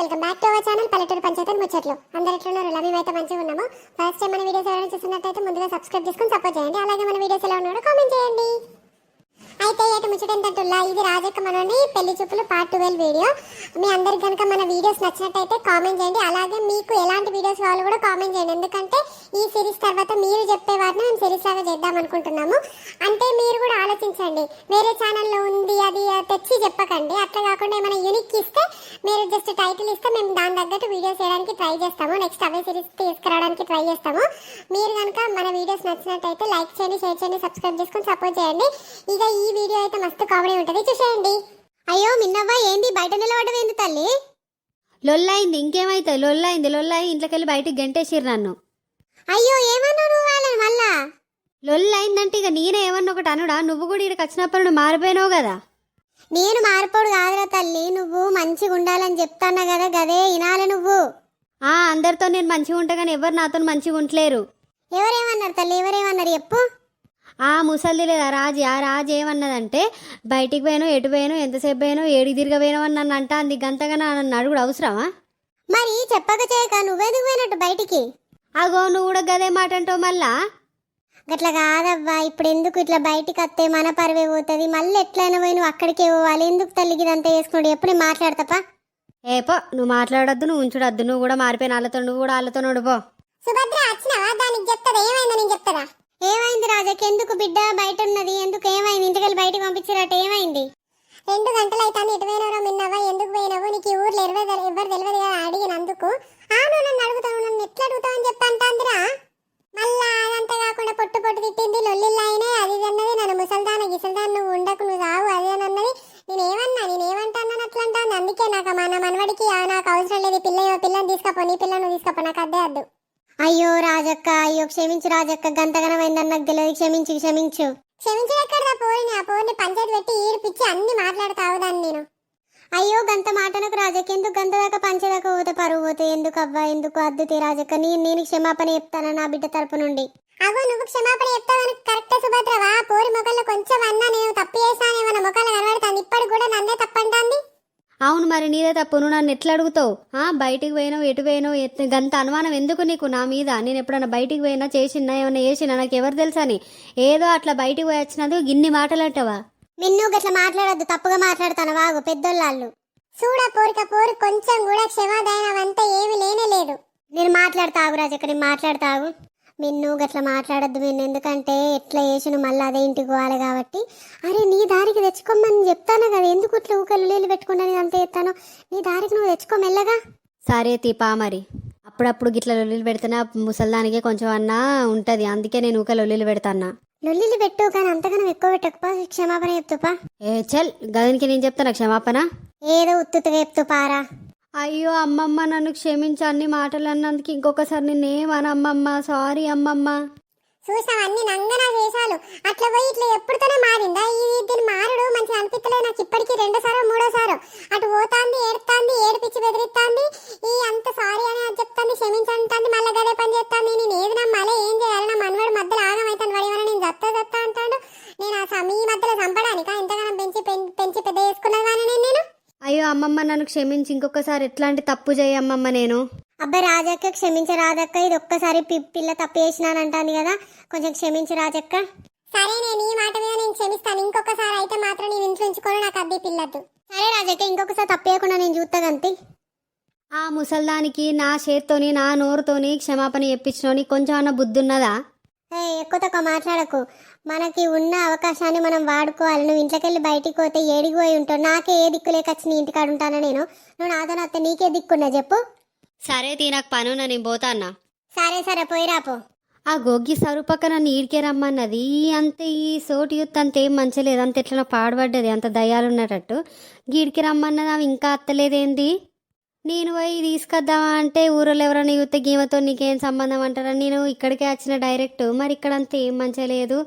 Welcome back to our channel Palleturu Panchayathi Muchatlu. అందరు ఎట్లున్నారు ఇలా అయితే మంచిగా ఉన్నాము? ఫస్ట్ టైం మన వీడియోస్ ఎవరైనా చూస్తున్నట్టయితే ముందుగా సబ్స్క్రైబ్ చేసుకుని సపోర్ట్ చేయండి. అలాగే మన వీడియోస్ ఎలా ఉన్నాడో కామెంట్ చేయండి. అయితే ఏట ముచ్చటంతట్టుల్లా ఇది రాజక్క మనని పెళ్ళి చూపులు పార్ట్ ట్వెల్వ్ వీడియో మీ అందరికి కనుక మన వీడియోస్ నచ్చినట్టయితే కామెంట్ చేయండి. అలాగే మీకు ఎలాంటి వీడియోస్ కావాలో కూడా కామెంట్ చేయండి. ఎందుకంటే ఈ సిరీస్ తర్వాత మీరు చెప్పే వాటిని మేము సిరీస్ లాగా చేద్దాం అనుకుంటున్నాము. అంటే మీరు కూడా ఆలోచించండి. వేరే ఛానల్లో ఉంది అది తెచ్చి చెప్పకండి. అట్లా కాకుండా ఏమైనా యూనిక్ ఇస్తే మీరు జస్ట్ టైటిల్ ఇస్తే మేము దాని తగ్గట్టు వీడియోస్ చేయడానికి ట్రై చేస్తాము. నెక్స్ట్ అవే సిరీస్ తీసుకురావడానికి ట్రై చేస్తాము. మీరు కనుక మన వీడియోస్ నచ్చినట్టయితే లైక్ చేయండి షేర్ చేయండి సబ్స్క్రైబ్ చేసుకొని సపోర్ట్ చేయండి. ఇక ఈ వీడియో అయితే మస్తు కామెడీ ఉంటుంది. చూసేయండి. అయ్యో మిన్నవ్వ ఏంది బయట నిలబడవేంది తల్లి? లొల్లైంది ఇంకేమైతే లొల్లైంది లొల్లై ఇంట్లోకి వెళ్ళి బయటికి గంటేసిర్రు నన్ను. అయ్యో ఏమన్నావు నువ్వు వాళ్ళని మళ్ళా? లొల్లైందంటే ఇక నేనే ఏమన్నా ఒకటి అనుడా? నువ్వు కూడా ఇక్కడికి వచ్చినప్పుడు నువ్వు మారిపోయినావు కదా? నేను మార్పోడు కాదురా తల్లి నువ్వు మంచిగా ఉండాలని చెప్తాన్నా కదా గదే వినాలి నువ్వు. ఆ అందరితో నేను మంచిగా ఉంటా కానీ ఎవరు నాతో మంచిగా ఉంటలేరు ఎవరేమన్నారు తల్లి? ఎవరేమన్నారు? చెప్పు. ఆ ముసలిది లేదా రాజు? ఆ రాజు ఏమన్నదంటే బయటికి పోయాను ఎటు పోయాను ఎంతసేపు పోయాను ఏడికి తిరగపోయాను అని నన్ను అంటా అంది. గంతగా నన్ను అడుగుడు అవసరమా? మరి చెప్పక చేయక నువ్వెందుకు పోయినట్టు బయటికి? అగో నువ్వు కూడా గదే మాట అంటావు మళ్ళా? గట్ల కాదవ్వా ఇప్పుడు ఎందుకు ఇట్లా బయటికి వస్తే మన పరువే పోతుంది? మళ్ళీ ఎట్లయినా పోయి నువ్వు అక్కడికే పోవాలి. ఎందుకు తల్లికి ఇదంతా చేసుకున్నాడు ఎప్పుడు మాట్లాడతాపా? ఏపో నువ్వు మాట్లాడొద్దు నువ్వు ఉంచుడొద్దు నువ్వు కూడా మారిపోయిన వాళ్ళతో నువ్వు కూడా వాళ్ళతో నడుపో సుభద్ర వచ్చినావా? దానికి చెప్తాదా ఏమైందో నేను చెప్తాదా ఏమైంది రాజకి? ఎందుకు బిడ్డ బయట ఉన్నది? ఎందుకు ఏమైంది? ఇంటికెళ్ళి బయటికి పంపించారట ఏమైంది? రెండు గంటలు అయితే ఎటు పోయినారో మిన్నవా ఎందుకు పోయినావు? నీకు ఈ ఊర్లో ఎవరు ఎవరు తెలియదు కదా? అడిగినందుకు ఆను నన్ను అడుగుతావు నన్ను ఎట్లా అడుగుతావు అని చెప్పి అంటాందిరా. మళ్ళా అదంతా కాకుండా పొట్టు పొట్టు తిట్టింది లొల్లిల్లాయినే అది ఇది అన్నది నన్ను ముసల్దాన గిసల్దాన నువ్వు ఉండకు నువ్వు రావు అది అని అన్నది నేనేమన్నా నేనేమంటాను అట్లా అంటాను అందుకే నాకు మన మనవడికి ఆ నాకు అవసరం లేదు ఈ పిల్ల పిల్లని తీసుకపో నీ పిల్లను తీసుకపో నాకు అద్దే అద్దు అయ్యో రాజక్క అయ్యో క్షమించు రాజక్క గంతగనమైందని నాకు తెలియదు. క్షమించు క్షమించు. క్షమించడెక్కడదా పోరిని ఆ పోరిని పంచాయతీ పెట్టి ఈడిపిచ్చి అన్ని మాట్లాడతావు దాన్ని నేను. అయ్యో గంత మాటనకు రాజక్క ఎందుకు గంత దాకా పంచదాకా పోతే పరువు పోతే? ఎందుకు అవ్వా? ఎందుకు అద్దుతే రాజక్క? నేను నేను క్షమాపణ చెప్తాను నా బిడ్డ తరపు నుండి? అగో నువ్వు క్షమాపణ చెప్తావని కరెక్ట్ సుభద్రవా పోరి మొక్కల్లో కొంచెం అన్నా నేను తప్పు చేశానేమన్న మొక్కలు కనబడుతుంది? ఇప్పటికి కూడా నన్నే తప్పంటాంది? అవును మరి నీదే తప్పు. నువ్వు నన్ను ఎట్లా అడుగుతావు? ఆ బయటికి పోయినావు ఎటు పోయినావు? గంత అనుమానం ఎందుకు నీకు నా మీద? నేను ఎప్పుడైనా బయటికి పోయినా చేసినా ఏమైనా చేసినా నాకు ఎవరు తెలుసని ఏదో అట్లా బయటికి పోయి వచ్చినందుకు గిన్ని మాటలు అంటావా? మిన్ను గట్ల మాట్లాడొద్దు తప్పుగా మాట్లాడతాను వాగు పెద్దోళ్ళు చూడ పోరిక పోరు కొంచెం కూడా క్షమాదానం అంతా ఏమీ లేనే లేదు. నేను మాట్లాడతాగు రాజు ఇక్కడ మాట్లాడతాగు. మిన్ను గట్ల మాట్లాడద్దు మిన్ను ఎందుకంటే ఎట్లా చేసిన మళ్ళీ అదే ఇంటికి పోవాలి కాబట్టి. అరే నీ దారికి తెచ్చుకోమని చెప్తాను కదా ఎందుకు ఇట్లా ఊకలు నీళ్ళు పెట్టుకుంటా నేను అంత చేస్తాను నీ దారికి నువ్వు తెచ్చుకో మెల్లగా. సరే తీపా మరి. అప్పుడప్పుడు గిట్ల లొల్లిలు పెడితేనే ముసల్దానికే కొంచెం అన్నా ఉంటది అందుకే నేను ఊక లొల్లిలు పెడతాన్నా. లొల్లిలు పెట్టు కానీ అంతగానం ఎక్కువ పెట్టకపో క్షమాపణ చెప్తుపా ఏ చల్ గదానికి నేను చెప్తాను క్షమాపణ? ఏదో ఉత్తుగా చెప్తూ పారా. అయ్యో అమ్మమ్మ నన్ను క్షమించు అన్ని మాటలు అన్నందుకు ఇంకొకసారి నేనేమను అమ్మమ్మ? సారీ అమ్మమ్మ. చూసావు అన్ని నంగనా చేశాలు అట్లా పోయి ఇట్లా ఎప్పుడుతోనే మారిందా? ఇది దీని మారుడు మంచిగా అనిపించలేదు నాకు ఇప్పటికీ రెండో సారో మూడో సారో అటు పోతాంది ఏడుతాంది ఏడిపిచ్చి బెదిరిస్తాంది. ఈ అంత సారీ అని చెప్తాంది క్షమించంటాంది మళ్ళీ గదే పని చేస్తాంది నేను నన్ను క్షమించి ఇంకొకసారి ఎట్లాంటి తప్పు చేయమ్మమ్మ నేను? అబ్బాయి రాజక్క క్షమించ రాజక్క. ఇది ఒక్కసారి పి- పిల్ల తప్పు చేసినానంటాంది కదా. కొంచెం క్షమించు రాజక్క. సరే నేను ఈ మాట మీద నేను క్షమిస్తాను. ఇంకొకసారి అయితే మాత్రం నేను ఇంట్లో ఉంచుకొని నాకు అద్దె పిల్లద్దు సరే రాజక్క ఇంకొకసారి తప్పు చేయకుండా నేను చూస్తా గంతి. ఆ ముసల్దానికి నా చేత్తోని నా నోరుతోని క్షమాపణ చెప్పించినోని కొంచెం అన్న బుద్ధి ఉన్నదా? ఎక్కువ తక్కువ మాట్లాడకు. మనకి ఉన్న అవకాశాన్ని మనం వాడుకోవాలి. నువ్వు ఇంట్లోకి వెళ్ళి బయటికి పోతే ఏడికి పోయి ఉంటావు. నాకే ఏ దిక్కు లేక నీ ఇంటికాడ ఉంటానా నేను? నువ్వు నాతో అత్త నీకే దిక్కున్నా చెప్పు. సరే తీ నాకు పని నేను పోతాన్నా సరే సరే పోయిరా పో. ఆ గొగ్గి సరుపక్క నన్ను ఈడికే రమ్మన్నది. అంత ఈ సోటి యూత్ అంత ఏం మంచలేదు. అంత ఎట్లా పాడుపడ్డది. అంత దయాలు ఉన్నట్టు గీడికి రమ్మన్నది ఆమె ఇంకా అత్తలేదేంది? నేను పోయి తీసుకొద్దామా అంటే ఊరిలో ఎవరైనా యూత్ గీమతో నీకేం సంబంధం అంటారా? నేను ఇక్కడికే వచ్చిన డైరెక్ట్. మరి ఇక్కడ అంత ఏం మంచిగా లేదు.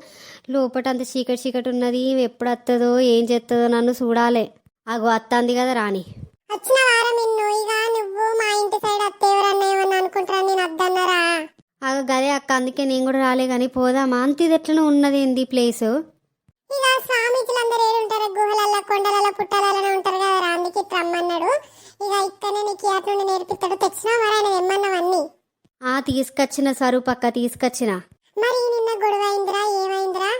లోపట అంత చీకటి చీకటి ఉన్నది. ఎప్పుడు వస్తుందో ఏం చేస్తుందో నన్ను చూడాలి. అగో అత్తంది కదా రాణి. వచ్చిన వారం నిన్ను ఇక నువ్వు మా ఇంటి సైడ్ అత్త ఎవరన్నా ఏమన్నా అనుకుంటారా? నేను అద్దన్నారా అగ గదే అక్క అందుకే నేను కూడా రాలే కానీ పోదామా? అంత ఇది ఎట్లనో ఉన్నది ఏంది ప్లేసు? ఇక స్వామీజీలందరూ ఏడుంటారు. గుహలల్లో కొండలలో పుట్టలలో ఉంటారు కదా అందుకే రమ్మన్నాడు. ఇక ఇక్కడనే నీకు అటు నుండి నేర్పిస్తాడు. తెచ్చినా మరి ఆయన తెమ్మన్నవన్నీ ఆ తీసుకొచ్చిన స్వరూపక్క తీసుకొచ్చిన. మరి నిన్న గొడవ అయిందిరా? ఏమైందిరా?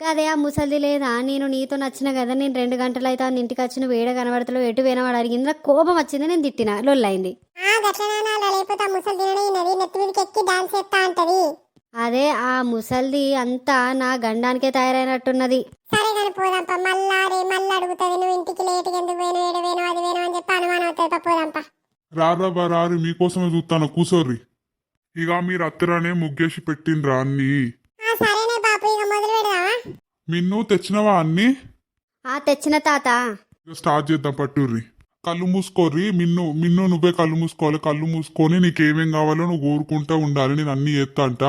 గదే ఆ ముసలిది లేదా? నేను నీతో నచ్చిన కదా నేను రెండు గంటలు అయితే ఇంటికి వచ్చిన వేడ కనబడతలో ఎటు వేనవాడు అడిగింది నాకు కోపం వచ్చింది నేను తిట్టిన. లొల్లైంది ఆ గట్లనానా అలా లేకపోతే ఆ ముసలి తినడే నది నెత్తి మీదకి ఎక్కి డాన్స్ చేస్తా అంటది. అదే ఆ ముసల్ది అంతా నా గండానికే తయారైనట్టున్నది. సరే కానీ పోదాంపా మళ్ళా రే మళ్ళీ అడుగుతుంది నువ్వు ఇంటికి లేటుగా ఎందుకు ఏడు వేను అది వేను అని చెప్పి అనుమానం అవుతుంది పా, పోదాంపా. రారా మీకోసమే చూస్తాను కూసోర్రి. ఇక మీరు అత్తరానే ముగ్గేసి పెట్టిండ్రా అన్ని. ఆ సరేనే బాపు ఇక మొదలు పెడదామా? మిన్ను తెచ్చినవా అన్ని? ఆ తెచ్చిన తాత. ఇక స్టార్ట్ చేద్దాం పట్టుర్రి. కళ్ళు మూసుకోర్రి మిన్ను మిన్ను నువ్వే కళ్ళు మూసుకోవాలి కళ్ళు మూసుకొని నీకేమేం కావాలో నువ్వు కోరుకుంటా ఉండాలి నేను అన్ని ఎత్తా అంట.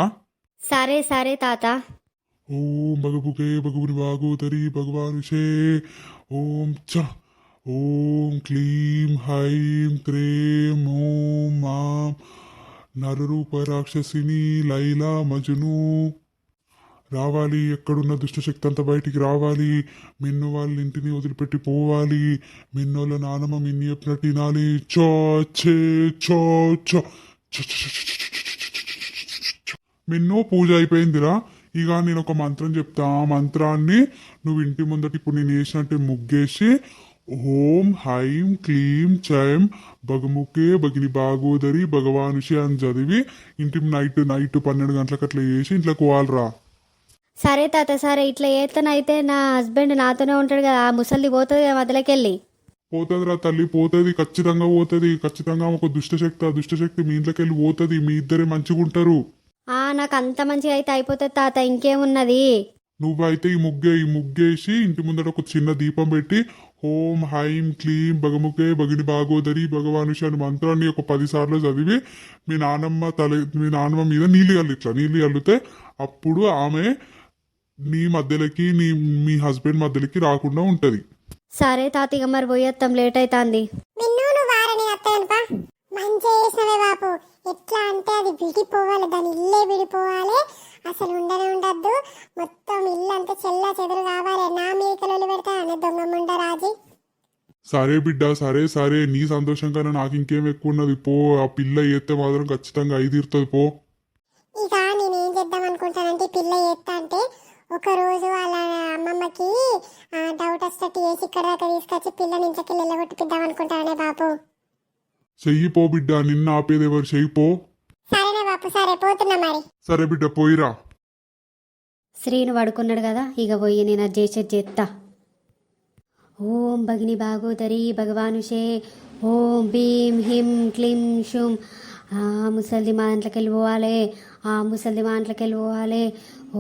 సరే సరే తాత. ఓం భగభుకే భగవుని వాగోదరి భగవానుషే. ఓం చ. ఓం క్లీం హైం క్రేం ఓం మాం. నరూప రాక్షసిని లైలా మజును. రావాలి ఎక్కడున్న దుష్టశక్తి అంతా బయటికి రావాలి. మిన్ను వాళ్ళ ఇంటిని వదిలిపెట్టి పోవాలి. మిన్నోళ్ళ నానమ్మ మిన్ని చెప్పినట్టు తినాలి చో చే చో చో. మిన్ను పూజ అయిపోయిందిరా. ఇక నేను ఒక మంత్రం చెప్తా. ఆ మంత్రాన్ని నువ్వు ఇంటి ముందట ఇప్పుడు నేను వేసినట్టు ముగ్గేసి ఓం హైం క్లీం చైం భగముఖే భగిని భాగోదరి భగవానుషి అని చదివి ఇంటి నైట్ నైట్ పన్నెండు గంటలకు అట్లా చేసి ఇంట్లోకి పోవాలిరా. సరే తాత సరే. ఇట్లా చేతనైతే నా హస్బెండ్ నాతోనే ఉంటాడు కదా. ఆ ముసలిది పోతుంది కదా మధ్యలోకెళ్ళి పోతుందిరా తల్లి పోతుంది. ఖచ్చితంగా పోతుంది. ఖచ్చితంగా ఒక దుష్టశక్తి ఆ దుష్టశక్తి మీ ఇంట్లోకి వెళ్ళి పోతుంది. మీ ఇద్దరే మంచిగా ఉంటారు ఆ నాకు అంత మంచిగా అయితే అయిపోతుంది తాత ఇంకేమున్నది? నువ్వైతే ఈ ముగ్గే ఈ ముగ్గేసి ఇంటి ముందర ఒక చిన్న దీపం పెట్టి ఓం హైం క్లీం భగముఖే భగిని భాగోదరి భగవానుషి అని మంత్రాన్ని ఒక పది సార్లు చదివి మీ నానమ్మ తల మీ నానమ్మ మీద నీళ్ళు ఇట్లా నీళ్ళు చల్లితే అప్పుడు ఆమె నీ మధ్యలోకి నీ మీ హస్బెండ్ మధ్యలోకి రాకుండా ఉంటది. సరే తాత ఇక మరి పోయేస్తాం లేట్ అవుతుంది మిన్ను నువ్వు వారని అత్తయ్యనుపా. మంచి చేసినవే బాపు. ఎట్లా అంటే అది విడిపోవాలి దాని ఇల్లే విడిపోవాలి. అసలు ఉండనే ఉండద్దు. మొత్తం ఇల్లు అంతా చెల్లా చెదురు కావాలి. నా మీకలు పెడతా అనే దొంగ ముండ రాజీ. సరే బిడ్డ సరే సరే. నీ సంతోషం కన్నా నాకు ఇంకేం ఎక్కువ ఉన్నది. పో ఆ పిల్ల ఎత్తే మాత్రం ఖచ్చితంగా ఐదీరుతుంది పో. ఇక నేను ఏం చేద్దాం అనుకుంటానంటే పిల్ల ఎత్తా అంటే ఒక రోజు వాళ్ళ అమ్మమ్మకి డౌట్ వచ్చేటట్టు వేసి ఇక్కడ దాకా తీసుకొచ్చి పిల్లని ఇంట్లోకి వెళ్ళగొట్టిపిద్దాం అనుకుంటానే బాపు. చెయ్యి పో బిడ్డ నిన్న ఆపేది ఎవరు చెయ్యి పో సరేనే బాపు సరే పోతున్నా మరి. సరే బిడ్డ పోయిరా. శ్రీను పడుకున్నాడు కదా ఇక పోయి నేను అది చేసేది చేస్తా ఓం భగిని భాగోదరి భగవానుషే ఓం భీం హిం క్లీం షుం ఆ ముసలిది మా ఇంట్లోకి వెళ్ళిపోవాలి ఆ ముసలిది మా ఇంట్లోకి వెళ్ళిపోవాలి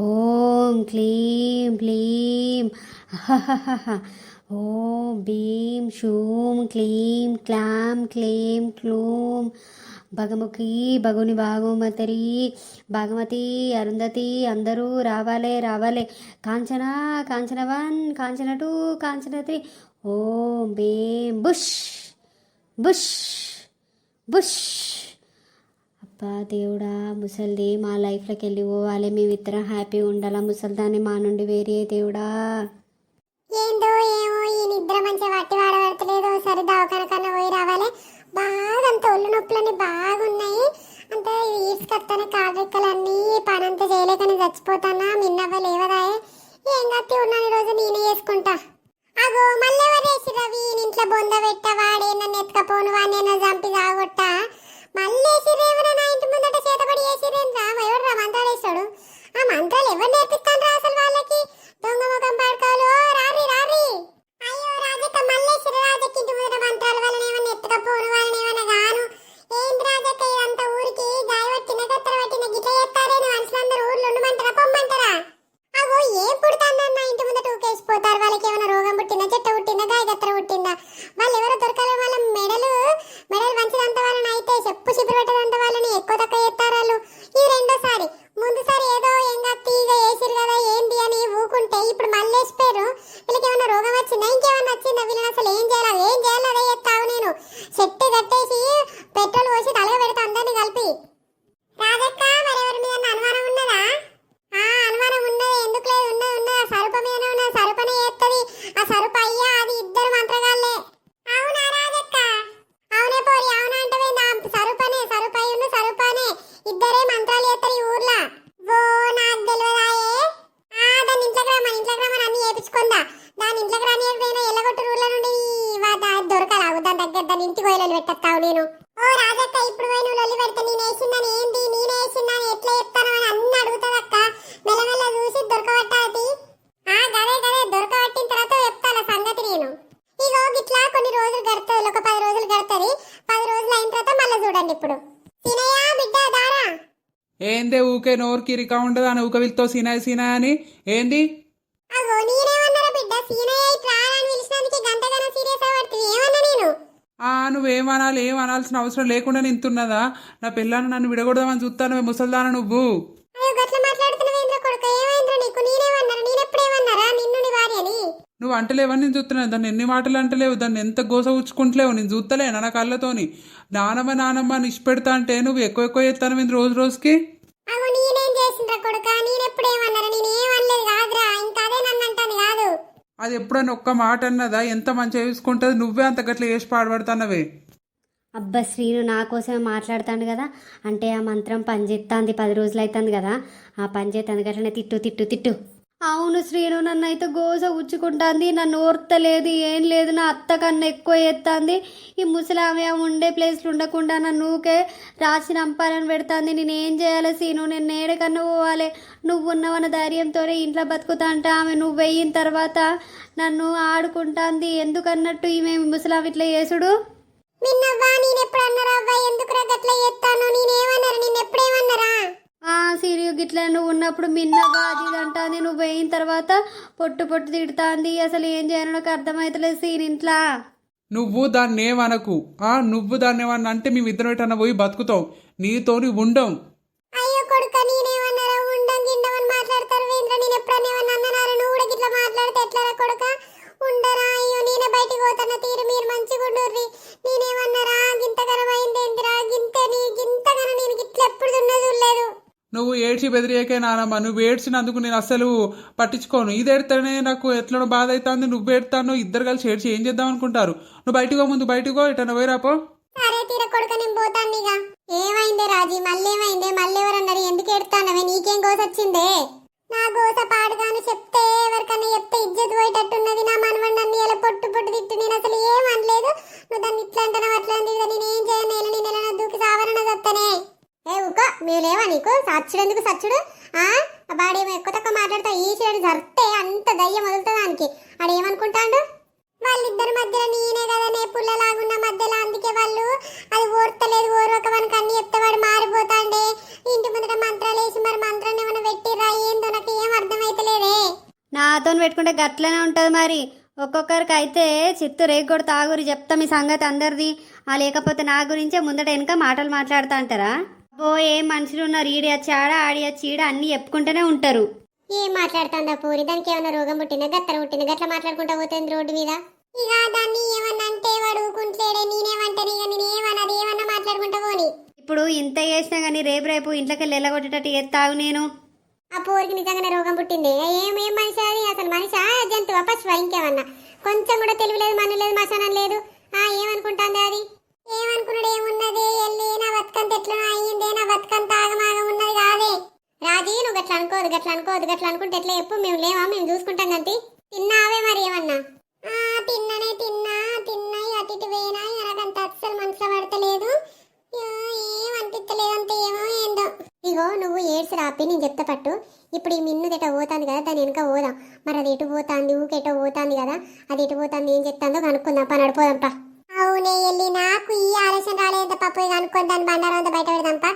ఓం క్లీం క్లీం. ఓం భీం షూం క్లీం క్లాం క్లీం క్లూం. భగముఖి భగుని భాగవతరి భాగమతి అరుంధతి అందరూ రావాలే రావాలే. Kanchana Kanchana one Kanchana two Kanchana three. Om Bheem Bush Bush Bush. అబ్బా దేవుడా ముసల్ది మా లైఫ్లోకి వెళ్ళి పోవాలి. మేమిద్దరం హ్యాపీగా ఉండాలా ముసల్దాన్ని మా నుండి వేరే దేవుడా? ఏందో ఏమో ఈ నిద్ర మంచిగా వట్టి వాడబడతలేదు ఒకసారి దవాఖాన ఇంటికి పోయి లొల్లి పెట్టేస్తావు నేను? ఓ రాజక్క ఇప్పుడు పోయి నువ్వు లొల్లి పెడితే నేను వేసిందని ఏంది? నేను వేసిందని ఎట్లా చెప్తాను అని అన్ని అడుగుతుంది అక్క. మెల్లమెల్ల చూసి దొరకబట్టాది. ఆ గదే గదే దొరకబట్టిన తర్వాత చెప్తాను సంగతి నేను. ఇగో గిట్లా కొన్ని రోజులు గడుతుంది ఒక పది రోజులు గడుతుంది. పది రోజులు అయిన తర్వాత మళ్ళీ చూడండి ఇప్పుడు. సీనయ్య బిడ్డ దారా? ఏందే ఊకే నోరుకి రికా ఉండదు? అని ఊక వీళ్ళతో సీనాయి సీనాయి అని? ఏంది? అగో నేనేమన్నారా బిడ్డ? సీనయ్య ఇట్లా అని పిలిచినందుకు గంటగానో సీరియస్ అవ్వడుతుంది ఏమన్నా నేను? నువ్వేమనాలి ఏం అనాల్సిన అవసరం లేకుండా నింతున్నదా నా పిల్లని నన్ను విడగొడదామని చూస్తాను ముసల్దాన నువ్వు. నువ్వు అంటలేవని నేను చూస్తున్నాను. దాన్ని ఎన్ని మాటలు అంటలేవు. దాన్ని ఎంత గోస ఉచ్చుకుంటలేవు నేను చూస్తలే నా కళ్ళతోని. నానమ్మ నానమ్మ నిష్పెడతా అంటే నువ్వు ఎక్కువ ఎక్కువ చేస్తాను రోజు రోజుకి అగో నేనేం చేసిండ్రా కొడుక నేనెప్పుడేమన్నారా నేనేమనలేదు కాదురా ఇంకా అదే నన్ను అంటాను కాదు అది ఎప్పుడైనా ఒక్క మాట అన్నదా? ఎంత మంచిగా చూసుకుంటుంది? నువ్వే అంత గట్ల వేసి పాడబడుతున్నావే అబ్బా శ్రీను నా కోసమే మాట్లాడుతాడు కదా. అంటే ఆ మంత్రం పనిచేస్తుంది పది రోజులు అవుతుంది కదా. ఆ పని చేస్తుంది గట్లనే తిట్టు తిట్టు తిట్టు. అవును శ్రీను నన్ను అయితే గోస ఉచ్చుకుంటుంది నన్ను ఓర్తలేదు ఏం లేదు నా అత్త కన్నా ఎక్కువ ఎత్తాంది. ఈ ముసలామె ఉండే ప్లేస్లు ఉండకుండా నన్ను ఊకే రాసి నంపాలని పెడుతుంది. నేను ఏం చేయాలి సీను నేను నేడకన్నా పోవాలి. నువ్వు ఉన్నవన్న ధైర్యంతోనే ఇంట్లో బతుకుతా అంటే ఆమె నువ్వు వెయ్యిన తర్వాత నన్ను ఆడుకుంటాంది. ఎందుకన్నట్టు ఈమె ముసలామె ఇట్లా చేసుడు? నిన్నవ్వా గిట్లా నువ్వు ఉన్నప్పుడు మిన్న బాజీ అంటాంది నువ్వు పోయిన తర్వాత పొట్టు పొట్టు తిడుతాంది అసలు ఏం చేయాలో నాకు అర్థమైతలేదు సీన్ ఇంట్లో. నువ్వు దాన్ని ఏమనకు? ఆ నువ్వు దాన్ని ఏమన్నా అంటే మేమిద్దరం ఎటన్నా పోయి బతుకుతాం. నీతోని ఉండం. అయ్యో కొడుక నేనేమన్నారా? ఉండం గిండం అని మాట్లాడతారు వేంద్ర నేను ఎప్పుడన్నా నువ్వు కూడా గిట్ల మాట్లాడితే ఎట్లారా కొడుక? ఉండరా? అయ్యో నేనే బయటికి పోతున్న. తీరు మీరు మంచిగా ఉండుర్రి నేనేమన్నారా ఏందిరా గింత నీ నేను గిట్ల ఎప్పుడు దున్నది చూడలేదు నువ్వు ఏడ్చి బెదిరియకే నానమ్మ నువ్వు ఏడ్చినందుకు నేను అసలు పట్టించుకోను. ఇది ఏడితేనే నాకు ఎట్లనో బాధ అవుతుంది నువ్వు ఏడతాను ఇద్దరు కలిసి ఏడ్చి ఏం చేద్దాం అనుకుంటారు? నువ్వు బయటకు ముందు బయటకు ఇటన పోయిరాపో సరే తీర కొడుక నేను పోతాను ఏమైందే రాజీ మళ్ళీ ఏమైందే? మళ్ళీ ఎవరన్నారు? ఎందుకు ఎడతానవే నీకేం గోస వచ్చిందే? నా గోస పాడుగాను చెప్తే ఎవరికన్నా చెప్తే ఇజ్జత్ పోయేటట్టున్నది నా మనవడి నన్ను ఇలా పొట్టు పొట్టు తిట్టు. నేను అసలు ఏం అనలేదు. నువ్వు దాన్ని ఇట్లా అంటాను అట్లా నేను ఏం చేయను నేను నేను ఎలా దూకి సావరణ చెప్తానే ఏ ఉక మీరేవా నీకు? సచ్చుడు ఎందుకు సచ్చుడు ఆ ఆ బాడేమో ఎక్కువ తక్కువ మాట్లాడతా ఈ సైడ్ జర్తే అంత దయ్యం వదులుతుంది దానికి ఆడేమనుకుంటాడు వాళ్ళిద్దరి మధ్యలో నేనే కదా నే పుల్లలాగున్న మధ్యలో. అందుకే వాళ్ళు అది ఓర్తలేదు ఓర్వక మనకు అన్ని చెప్తే వాడు మారిపోతాండే. ఇంటి ముందట మంత్రాలు వేసి మరి మంత్రాన్ని ఏమైనా పెట్టిరా ఏందో నాకు ఏం అర్థమైతలేదే. నాతో పెట్టుకుంటే గట్లనే ఉంటుంది మరి. ఒక్కొక్కరికి అయితే చిత్తు రేగొడు తాగురి చెప్తా మీ సంగతి అందరిది. ఆ లేకపోతే నా గురించే ముందట వెనక మాటలు మాట్లాడుతా అంటారా ఓ ఏం మనుషులు ఉన్నారు? ఈడి వచ్చి ఆడ ఈడ అన్ని చెప్పుకుంటూనే ఉంటారు. ఏం మాట్లాడుతుందా పూరి? దానికి ఏమైనా రోగం పుట్టిందా? గత్తర పుట్టిందా? గట్ల మాట్లాడుకుంటా పోతుంది రోడ్డు మీద. ఇక దాన్ని ఏమన్నా అంటే వాడు ఊకుంటలేడే నేనేమంటాను ఇక నేను ఏమన్నది ఏమన్నా మాట్లాడుకుంటా పోని. ఇప్పుడు ఇంత చేసినా కానీ రేపు రేపు ఇంట్లోకి వెళ్ళి ఎల్లగొట్టేటట్టు ఎత్తాగు నేను? ఆ పోరికి నిజంగానే రోగం పుట్టింది? ఏం ఏం మనిషి అది? అసలు మనిషి? జంతువు? పశువు? ఇంకేమన్నా? కొంచెం కూడా తెలియలేదు మన లేదు మశానం లేదు. ఆ ఏమనుకుంటుంది అది? ఏమనుకున్నాడు? ఏమున్నది? వెళ్ళి నా బతుకంత ఎట్లా అయ్యిందే నా బతుకంత ఆగమాగం ఉన్నది కాదే. రాజీ నువ్వు గట్లా అనుకోదు గట్లా అనుకోదు గట్లా అనుకుంటే ఎట్లా చెప్పు? మేము లేవా? మేము చూసుకుంటాం కంటి తిన్నావే మరి ఏమన్నా? ఆ తిన్ననే తిన్నా. తిన్నాయి అటు ఇటు పోయినాయి. నాకంత అస్సలు మనసులో పడతలేదు. ఏం అనిపించలేదు అంత ఏమో ఏందో. ఇగో నువ్వు ఏడ్స్ రాపి నేను చెప్తా పట్టు. ఇప్పుడు ఈ మిన్ను ఎటో పోతాంది కదా దాని వెనక పోదాం. మరి అది ఎటు పోతాంది? ఊకెటో పోతాంది కదా. అది ఎటు పోతాంది? ఏం చెప్తాందో కనుక్కుందాం. పా. నడిపోదాంపా అవునే నాకు ఈ ఆలోచన రాలేదు పప్పు కనుక్కొని దాని బండారం అంతా బయట పెడదాంపా.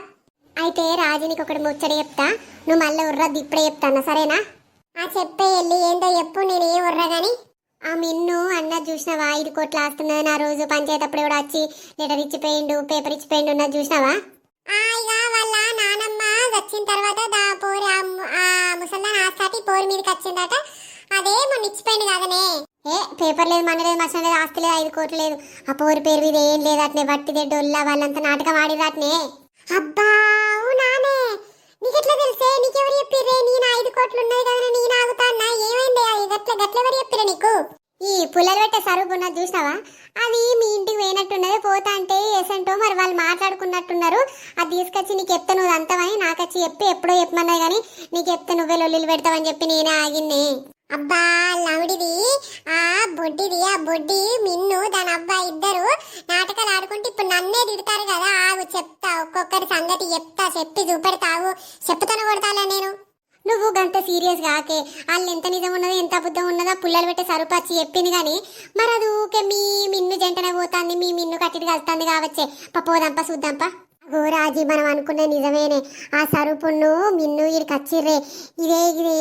అయితే రాజునికి ఒకటి ముచ్చట చెప్తా నువ్వు మళ్ళీ ఉర్రద్దు ఇప్పుడే చెప్తాను సరేనా? ఆ చెప్పే ఎల్లి ఏందో చెప్పు నేను ఏం ఉర్రా కానీ ఆ మిన్ను అన్న చూసినావా ఐదు కోట్లు ఆస్తున్నది నా రోజు పంచాయతీ అప్పుడు కూడా వచ్చి లెటర్ ఇచ్చిపోయిండు పేపర్ ఇచ్చిపోయిండు ఉన్నది చూసినావా? వాళ్ళ నానమ్మ వచ్చిన తర్వాత దా పోరి ఆ ముసల్దాన్ ఆస్తాటి పోరి మీదకి వచ్చిందట. అదే మొన్న ఇచ్చిపోయింది కాదనే. ఏ పేపర్ లేదు మన లేదు మసం లేదు ఆస్తి లేదు ఐదు కోట్లు లేదు. ఆ పోరు పేరు మీద ఏం లేదు అట్నే వట్టిదే డొల్లా వాళ్ళంతా నాటకం ఆడిరు అట్నే. అబ్బా అవునానే నీకెట్లా తెలిసే? నీకెవరు చెప్పిర్రే? నేను ఐదు కోట్లు ఉన్నది కదా నేను ఆగుతాన్నా? ఏమైంది? అది గట్ల గట్ల ఎవరు చెప్పిర్రే నీకు? ఈ పుల్లలు పెట్టే సరుకు ఉన్నది చూసినావా? అది మీ ఇంటికి పోయినట్టున్నది పోతా అంటే ఏసంటో మరి వాళ్ళు మాట్లాడుకున్నట్టున్నారు. అది తీసుకొచ్చి నీకు చెప్తే నువ్వు అంతవని నాకు వచ్చి చెప్పి ఎప్పుడో చెప్పమన్నది కానీ నీకు చెప్తే నువ్వే లొల్లిలు పెడతావని చెప్పి నేనే ఆగిన్నే అబ్బా లౌడిది ఆ బొడ్డిది ఆ బొడ్డి మిన్ను దాని అబ్బా ఇద్దరు నాటకాలు ఆడుకుంటే ఇప్పుడు నన్నే తిడతారు కదా. ఆగు చెప్తా ఒక్కొక్కరి సంగతి చెప్తా చెప్పి చూపెడతావు. చెప్పుతాను కొడతాలే నేను. నువ్వు గంత సీరియస్ కాకే వాళ్ళు ఎంత నిజం ఉన్నదో ఎంత అబద్ధం ఉన్నదో పుల్లలు పెట్టే సరుపచ్చి చెప్పింది కానీ మరి అది ఊకే మీ మిన్ను జంటనే పోతుంది మీ మిన్ను కట్టిది కలుతుంది కావచ్చే. పప్పోదంప చూద్దాంపా. గోరాజీ మనం అనుకునే నిజమేనే. ఆ సరుపును మిన్ను ఈడికి వచ్చిర్రే ఇదే ఇదే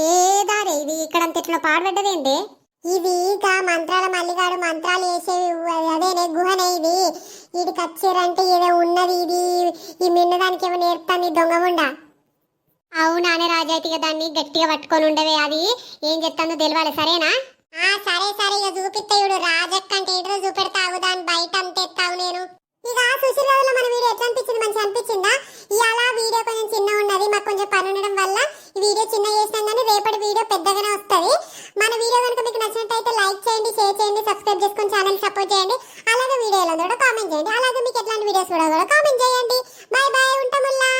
దారే. ఇది ఇక్కడ అంత ఇట్లా పాడబడ్డదేంటి? ఇది ఇక మంత్రాల మల్లిగాడు మంత్రాలు వేసేవి అదేనే గుహనే ఇది. ఈడికి వచ్చిర్రంటే ఏదో ఉన్నది ఇది. ఈ మిన్ను దానికి ఏమో దొంగ ఉందా అవునానే రాజాయితీగా దాన్ని గట్టిగా పట్టుకొని ఉండవే అది. ఏం చెప్తాందో తెలియాలి సరేనా? ఆ సరే సరే ఇక చూపిస్తాయుడు రాజక్క అంటే ఏంటో చూపెడతావు దాని బయట అంతేస్తావు నేను. ఇక సుశీల్ గారు మన వీడియో ఎట్లా అనిపించింది? మంచి అనిపించిందా? ఇవాళ వీడియో కొంచెం చిన్న ఉన్నది. మాకు కొంచెం పని ఉండడం వల్ల ఈ వీడియో చిన్న చేసినాం కానీ రేపటి వీడియో పెద్దగానే వస్తుంది. మన వీడియో కనుక మీకు నచ్చినట్టయితే లైక్ చేయండి షేర్ చేయండి సబ్స్క్రైబ్ చేసుకొని ఛానల్ సపోర్ట్ చేయండి. అలాగే వీడియోలో కూడా కామెంట్ చేయండి. అలాగే మీకు ఎట్లాంటి వీడియోస్ కూడా కామెంట్ చేయండి. Bye bye ఉంటాముల్లా